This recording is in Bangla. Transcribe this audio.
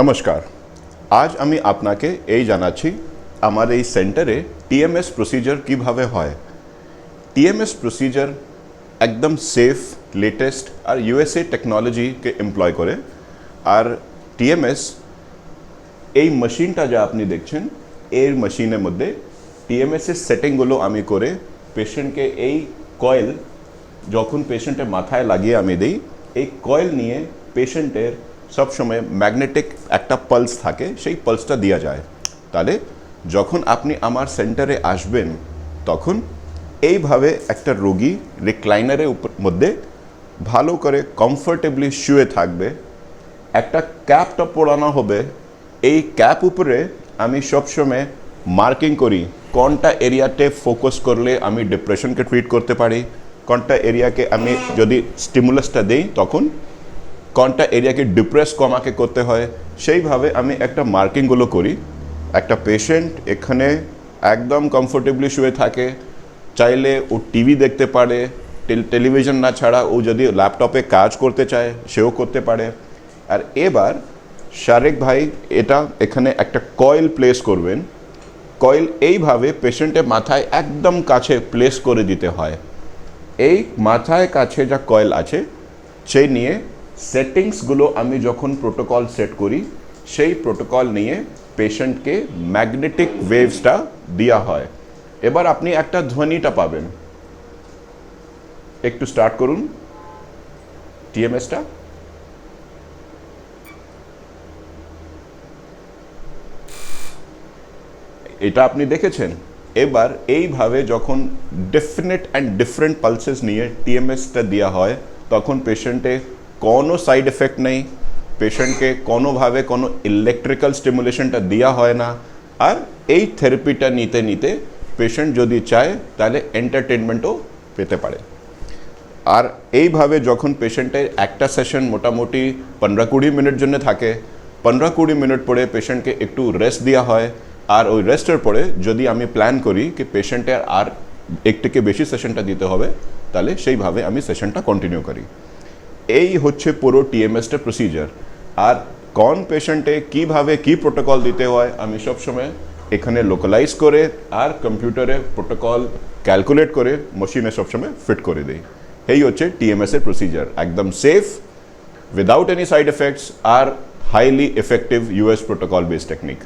নমস্কার। আজ আমি আপনাকে এই জানাচ্ছি, আমার এই সেন্টারে টিএমএস প্রসিজার কীভাবে হয়। টিএমএস প্রসিজার একদম সেফ লেটেস্ট আর ইউএসএ টেকনোলজিকে এমপ্লয় করে। আর টিএমএস এই মেশিনটা যা আপনি দেখছেন, এর মেশিনের মধ্যে টিএমএস এর সেটিংগুলো আমি করে পেশেন্টকে এই কয়েল যখন পেশেন্টের মাথায় লাগিয়ে আমি দিই, এই কয়েল নিয়ে পেশেন্টের সবসময় ম্যাগনেটিক একটা পালস থাকে, সেই পালসটা দেওয়া যায়। তাহলে যখন আপনি আমার সেন্টারে আসবেন, তখন এইভাবে একটা রোগী রিক্লাইনারের উপর মধ্যে ভালো করে কমফোর্টেবলি শুয়ে থাকবে। একটা ক্যাপটা পরানো হবে। এই ক্যাপ উপরে আমি সবসময় মার্কিং করি, কোনটা এরিয়াতে ফোকাস করলে আমি ডিপ্রেশনকে ট্রিট করতে পারি, কোনটা এরিয়াকে আমি যদি স্টিমুলাসটা দিই, তখন কোনটা এরিয়াকে ডিপ্রেস কমাকে করতে হয়, সেইভাবে আমি একটা মার্কিংগুলো করি। একটা পেশেন্ট এখানে একদম কমফোর্টেবলি শুয়ে থাকে, চাইলে ও টিভি দেখতে পারে টেলিভিশন না ছাড়া ও যদি ল্যাপটপে কাজ করতে চায়, সেও করতে পারে। আর এবার শারেক ভাই এটা এখানে একটা কয়েল প্লেস করবেন। কয়েল এইভাবে পেশেন্টের মাথায় একদম কাছে প্লেস করে দিতে হয়। এই মাথায় কাছে যা কয়েল আছে, সেই নিয়ে সেটিংসগুলো আমি যখন প্রোটোকল সেট করি, সেই প্রোটোকল নিয়ে পেশেন্টকে ম্যাগনেটিক ওয়েভসটা দেওয়া হয়। এবার আপনি একটা ধ্বনিটা পাবেন। একটু স্টার্ট করুন। টিএমএসটা। এটা আপনি দেখেছেন? এবার এইভাবে যখন ডেফিনেট অ্যান্ড ডিফারেন্ট পালসেস নিয়ে টিএমএসটা দেওয়া হয়, তখন পেশেন্টে কোনো সাইড এফেক্ট নেই পেশেন্টকে কোনোভাবে কোনো ইলেকট্রিক্যাল স্টিমুলেশনটা দেওয়া হয় না আর এই থেরাপিটা নিতে নিতে পেশেন্ট যদি চায় তাহলে এন্টারটেনমেন্টও পেতে পারে আর এইভাবে যখন পেশেন্টের একটা সেশন মোটামুটি পনেরো কুড়ি মিনিট জন্য থাকে পনেরো কুড়ি মিনিট পরে পেশেন্টকে একটু রেস্ট দেওয়া হয় আর ওই রেস্টের পরে যদি আমি প্ল্যান করি কি পেশেন্টের আর এক থেকে বেশি সেশনটা দিতে হবে তাহলে সেইভাবে আমি সেশনটা কন্টিনিউ করি এই হচ্ছে পুরো টিএমএসটা প্রসিজার আর কোন পেশেন্টে কীভাবে কি প্রোটোকল দিতে হয় আমি সবসময় এখানে লোকালাইজ করে আর কম্পিউটারে প্রোটোকল ক্যালকুলেট করে মেশিনে সবসময় ফিট করে দিই এই হচ্ছে টিএমএস এর প্রসিজার একদম safe without any side effects আর highly effective US protocol based technique